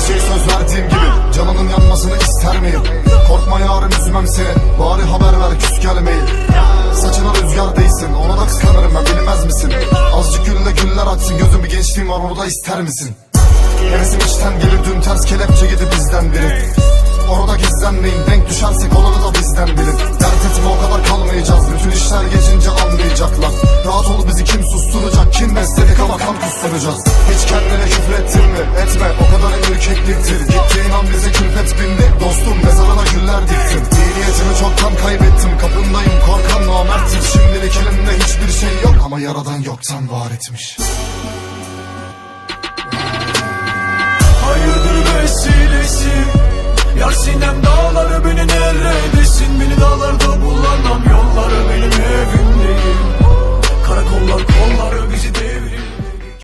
şeyi söz verdiğim gibi Canının yanmasını ister miyim? Korkma yarın üzmem seni Bari haber ver küs gelmeyin Saçına rüzgar değsin Ona da kıskanırım ben bilmez misin? Azıcık gülle güller açsın Gözüm bir gençliğim var orada ister misin? Hevesim içten gelir dün ters kelepçe gidi bizden biri Orada gizlenmeyin denk düşersek olanı da bizden bilin Dert etme o kadar kalmayacağız Bütün işler geçince anlayacaklar Rahat ol bizi kim susturacak Kim besledik ama kan kusturacağız Hiç kendine küfrettin kaybettim Kapındayım korkan namerttir. Şimdilik elimde hiçbir şey yok Ama yaradan yoktan var etmiş. Hayırdır vesilesi? Yar sinem dağları beni neredesin